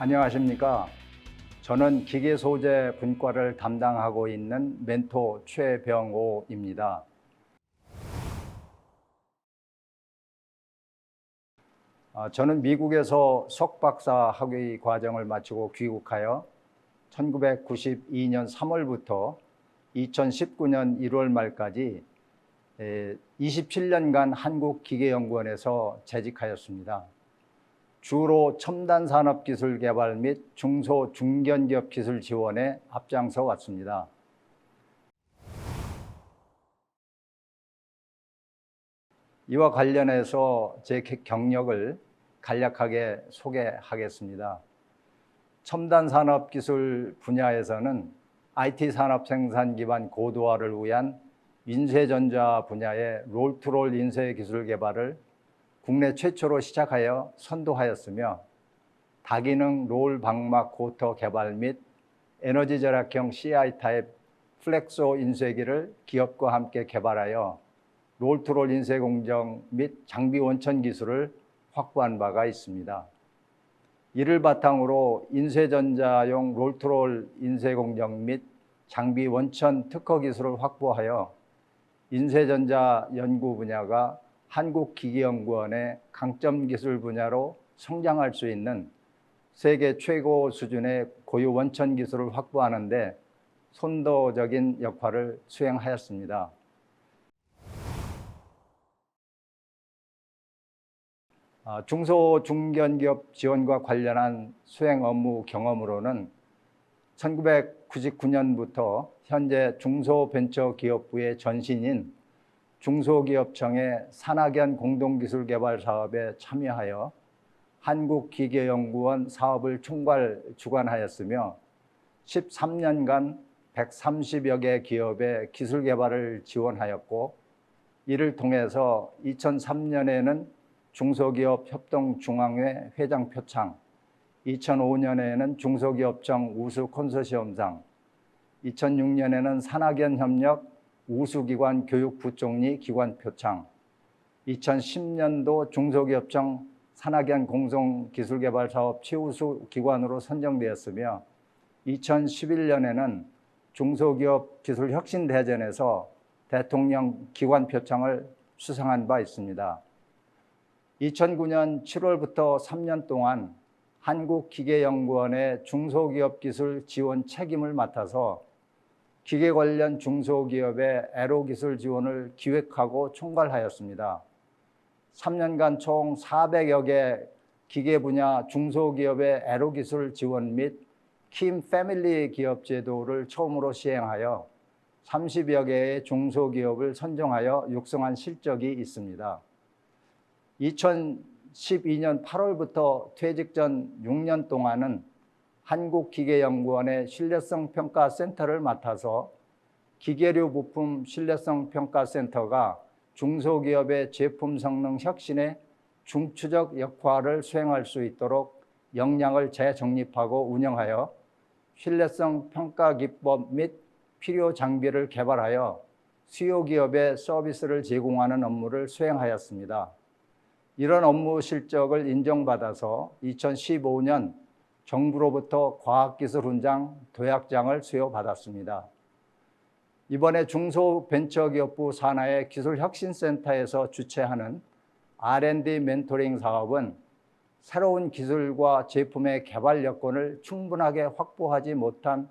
안녕하십니까. 저는 기계소재 분과를 담당하고 있는 멘토 최병호입니다. 아, 저는 미국에서 석박사 학위 과정을 마치고 귀국하여 1992년 3월부터 2019년 1월 말까지 27년간 한국기계연구원에서 재직하였습니다. 주로 첨단 산업 기술 개발 및 중소 중견기업 기술 지원에 앞장서 왔습니다. 이와 관련해서 제 경력을 간략하게 소개하겠습니다. 첨단 산업 기술 분야에서는 IT 산업 생산 기반 고도화를 위한 인쇄전자 분야의 롤투롤 인쇄 기술 개발을 국내 최초로 시작하여 선도하였으며 다기능 롤 방막 코터 개발 및 에너지 절약형 CI 타입 플렉소 인쇄기를 기업과 함께 개발하여 롤투롤 인쇄 공정 및 장비 원천 기술을 확보한 바가 있습니다. 이를 바탕으로 인쇄전자용 롤트롤 인쇄 공정 및 장비 원천 특허 기술을 확보하여 인쇄전자 연구 분야가 한국기계연구원의 강점 기술 분야로 성장할 수 있는 세계 최고 수준의 고유 원천 기술을 확보하는 데 선도적인 역할을 수행하였습니다. 아, 중소 중견기업 지원과 관련한 수행 업무 경험으로는 1999년부터 현재 중소벤처기업부의 전신인 중소기업청의 산학연 공동기술개발 사업에 참여하여 한국기계연구원 사업을 총괄 주관하였으며 13년간 130여 개 기업의 기술 개발을 지원하였고 이를 통해서 2003년에는 중소기업 협동중앙회 회장 표창, 2005년에는 중소기업청 우수 콘소시엄상, 2006년에는 산학연 협력 우수기관 교육부총리 기관 표창, 2010년도 중소기업청 산학연 공동기술개발사업 최우수 기관으로 선정되었으며 2011년에는 중소기업 기술혁신대전에서 대통령 기관 표창을 수상한 바 있습니다. 2009년 7월부터 3년 동안 한국기계연구원의 중소기업 기술 지원 책임을 맡아서 기계 관련 중소기업의 애로 기술 지원을 기획하고 총괄하였습니다. 3년간 총 400여 개 기계 분야 중소기업의 애로 기술 지원 및 킴 패밀리 기업 제도를 처음으로 시행하여 30여 개의 중소기업을 선정하여 육성한 실적이 있습니다. 2012년 8월부터 퇴직 전 6년 동안은 한국기계연구원의 신뢰성 평가 센터를 맡아서 기계류 부품 신뢰성 평가 센터가 중소기업의 제품 성능 혁신에 중추적 역할을 수행할 수 있도록 역량을 재정립하고 운영하여 신뢰성 평가 기법 및 필요 장비를 개발하여 수요 기업에 서비스를 제공하는 업무를 수행하였습니다. 이런 업무 실적을 인정받아서 2015년 정부로부터 과학기술 훈장 도약장을 수여받았습니다. 이번에 중소벤처기업부 산하의 기술혁신센터에서 주최하는 R&D 멘토링 사업은 새로운 기술과 제품의 개발 여건을 충분하게 확보하지 못한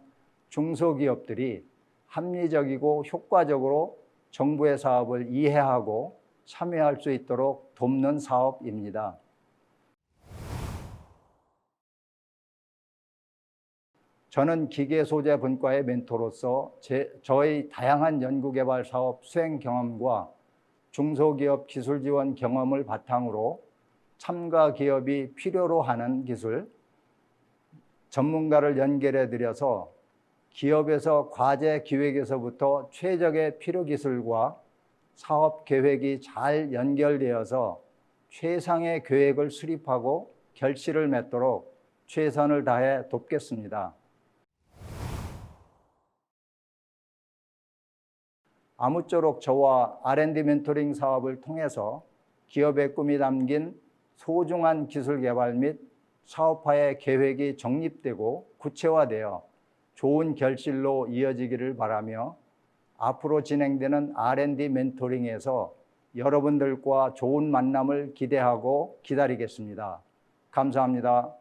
중소기업들이 합리적이고 효과적으로 정부의 사업을 이해하고 참여할 수 있도록 돕는 사업입니다. 저는 기계 소재 분과의 멘토로서 제, 저의 다양한 연구개발 사업 수행 경험과 중소기업 기술 지원 경험을 바탕으로 참가 기업이 필요로 하는 기술, 전문가를 연결해 드려서 기업에서 과제 기획에서부터 최적의 필요 기술과 사업 계획이 잘 연결되어서 최상의 계획을 수립하고 결실을 맺도록 최선을 다해 돕겠습니다. 아무쪼록 저와 R&D 멘토링 사업을 통해서 기업의 꿈이 담긴 소중한 기술 개발 및 사업화의 계획이 정립되고 구체화되어 좋은 결실로 이어지기를 바라며 앞으로 진행되는 R&D 멘토링에서 여러분들과 좋은 만남을 기대하고 기다리겠습니다. 감사합니다.